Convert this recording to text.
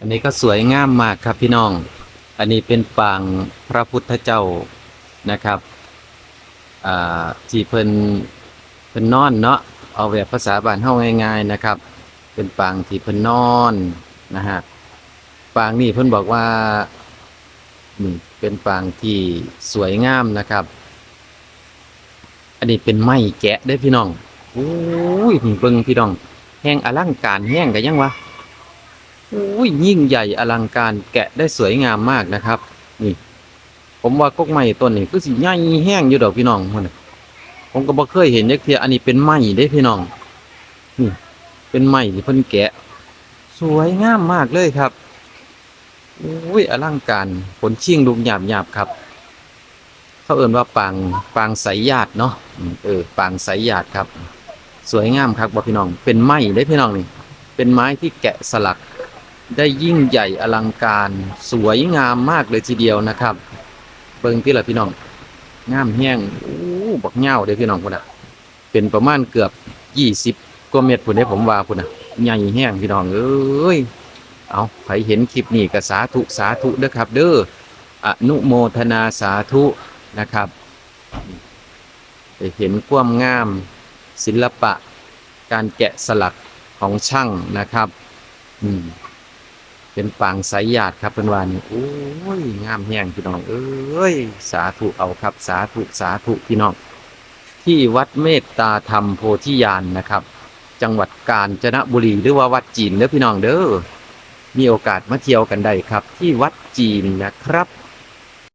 อันนี้ก็สวยงามมากครับพี่น้อง อันนี้เป็นปางพระพุทธเจ้านะครับอ่าที่เพิ่นเพิ่นนอนเนาะเอาแบบภาษาบ้านเฮาง่ายๆนะครับ เป็นปางที่เพิ่นนอนนะฮะปางนี่เพิ่นบอกว่าเป็นปางที่สวยงามนะครับ อันนี้เป็นไม้แกะได้พี่น้องโอ้ยเบิ่งพี่น้องแห้งอลังการแห้งกันยังวะ อุ้ยยิ่งใหญ่อลังการแกะได้สวยงามมากนะครับ นี่ ผมว่ากกไม้ต้นนี้คือสิใหญ่แห้งอยู่ดอกพี่น้องมันผมก็บ่เคยเห็นจักเทียอันนี้เป็นไม้เด้พี่น้อง นี่ เป็นไม้ที่เพิ่นแกะ สวยงามมากเลยครับอุ้ยอลังการผลชิ่งลูกหยาบหยาบครับ เขาเอ่นว่าปางปางสายญาติเนาะเออปางสายญาติครับ สวยงามครับบ่พี่น้อง เป็นไม้ได้พี่น้องนี่เป็นไม้ที่แกะสลัก ได้ยิ่งใหญ่อลังการสวยงามมากเลยทีเดียวนะครับ เบิ่งที่ละพี่น้องงามแห้งโอ้บักเหง่าเด้พี่น้องพุ่นน่ะ เป็นประมาณเกือบยี่สิบกว่าเมตรพุ่นเด้ผมว่าพุ่นน่ะใหญ่แห้งพี่น้องเอ้ยเอาใครเห็นคลิปนี้ก็สาธุสาธุเด้อครับ เด้ออนุโมทนาสาธุนะครับได้เห็นความงามศิลปะ การแกะสลักของช่างนะครับ อืม เป็นปางสายหยาดครับเป็นวานี่โอ้ยงามแห้งพี่น้อง เอ้ย สาธุเอาครับ สาธุสาธุพี่น้อง ที่วัดเมตตาธรรมโพธิญาณนะครับ จังหวัดกาญจนบุรีหรือว่าวัดจีนเด้อพี่น้องเด้อมีโอกาสมาเที่ยวกันได้ครับ ที่วัดจีนนะครับ